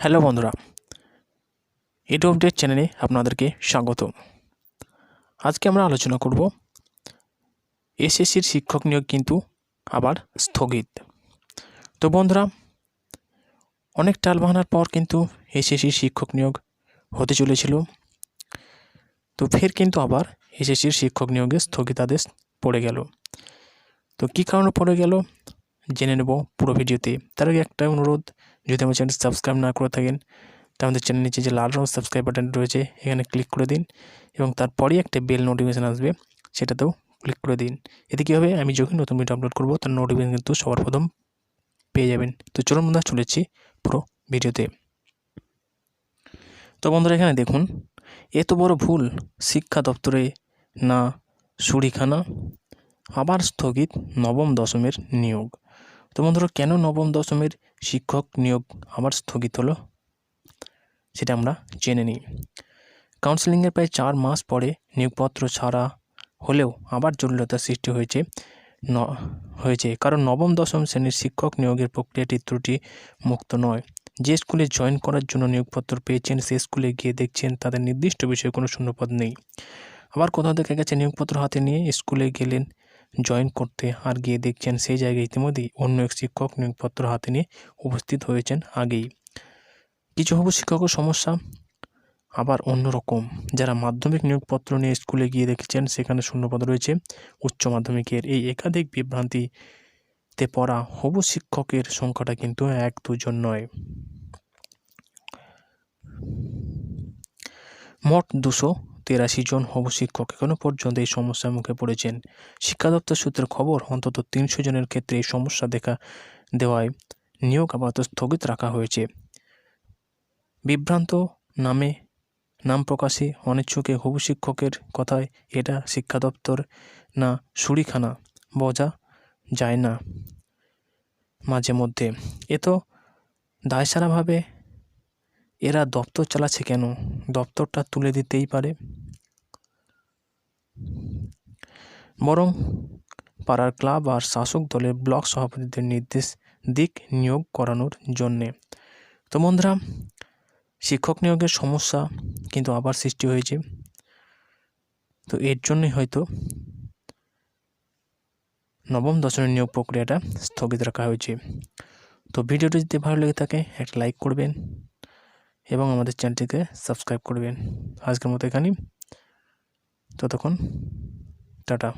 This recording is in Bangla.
হ্যালো বন্ধুরা এডু আপডেট চ্যানেলে আপনাদেরকে স্বাগত। আজকে আমরা আলোচনা করব এসএসসির শিক্ষক নিয়োগ কিন্তু আবার স্থগিত। তো বন্ধুরা, অনেক টালবাহানার পর কিন্তু এসএসসির শিক্ষক নিয়োগ হতে চলেছিল। তো ফের কিন্তু আবার এসএসসির শিক্ষক নিয়োগে স্থগিতাদেশ পড়ে গেল। তো কী কারণে পড়ে গেল? জেনে নেব পুরো ভিডিওতে। তার আগে একটা অনুরোধ যদি আমার চ্যানেল সাবস্ক্রাইব না করে থাকেন, তাহলে আমাদের চ্যানেল নিচে যে লাল রঙের সাবস্ক্রাইব বাটন রয়েছে, এখানে ক্লিক করে দিন এবং তারপরেই একটা বেল নোটিফিকেশান আসবে, সেটাতেও ক্লিক করে দিন। এতে কী হবে? আমি যখন নতুন ভিডিও আপলোড করব, তার নোটিফিকেশান কিন্তু সবার প্রথম পেয়ে যাবেন। তো চলুন বন্ধুরা চলেছি পুরো ভিডিওতে তো। বন্ধুরা, এখানে দেখুন, এত বড় ভুল, শিক্ষা দপ্তরে না সুরিখানা আবার স্থগিত নবম দশমের নিয়োগ। তো বন্ধুরা, কেন নবম দশমের শিক্ষক নিয়োগ আবার স্থগিত হলো? সেটা আমরা জেনে নিই। কাউন্সেলিংয়ের প্রায় চার মাস পরে নিয়োগপত্র ছাড়া হলেও আবার জটিলতার সৃষ্টি হয়েছে। ন, হয়েছে। কারণ নবম দশম শ্রেণির শিক্ষক নিয়োগের প্রক্রিয়াটি ত্রুটি মুক্ত নয়। যে স্কুলে জয়েন করার জন্য নিয়োগপত্র পেয়েছেন, সে স্কুলে গিয়ে দেখছেন তাদের নির্দিষ্ট বিষয়ে কোনো শূন্যপদ নেই। আবার কোথাও দেখা গেছে, নিয়োগপত্র হাতে নিয়ে স্কুলে গেলেন জয়েন করতে আর গিয়ে দেখছেন সেই জায়গায় ইতিমধ্যেই অন্য এক শিক্ষক নিয়োগপত্র হাতে নিয়ে উপস্থিত হয়েছেন আগেই। কিছু হবু শিক্ষকের সমস্যা, আবার অন্যরকম যারা মাধ্যমিক নিয়োগপত্র নিয়ে স্কুলে গিয়ে দেখেছেন, সেখানে শূন্যপদ রয়েছে উচ্চ মাধ্যমিকের। এই একাধিক বিভ্রান্তিতে পড়া হবু শিক্ষকের সংখ্যাটা কিন্তু এক দুজন নয়। মোট দুশো তেরাশি জন শিক্ষক। এখনও পর্যন্ত এই সমস্যার মুখে পড়েছেন। শিক্ষা দপ্তর সূত্রের খবর, অন্তত তিনশো জনের ক্ষেত্রে এই সমস্যা দেখা দেওয়ায় নিয়োগ আপাতত স্থগিত রাখা হয়েছে। বিভ্রান্ত নামে নাম প্রকাশে অনিচ্ছুকে হবু শিক্ষকের কথায় এটা শিক্ষা দপ্তর না সুরিখানা বোঝা যায় না মাঝে মধ্যে। এ তো দায়সারাভাবে এরা দপ্তর চালাচ্ছে কেন? দপ্তরটা তুলে দিতেই পারে। বরং পাড়ার ক্লাব আর শাসক দলের ব্লক সভাপতিদের নির্দেশ দিক নিয়োগ করানোর জন্যে। তো বন্ধুরা, শিক্ষক নিয়োগের সমস্যা কিন্তু আবার সৃষ্টি হয়েছে। তো এর জন্যই হয়তো নবম দশমের নিয়োগ প্রক্রিয়াটা স্থগিত রাখা হয়েছে। তো ভিডিওটি যদি ভালো লেগে থাকে, একটা লাইক করবেন এবং আমাদের চ্যানেলটিকে সাবস্ক্রাইব করবেন। আজকের মতো এখানেই। ততক্ষণ টাটা।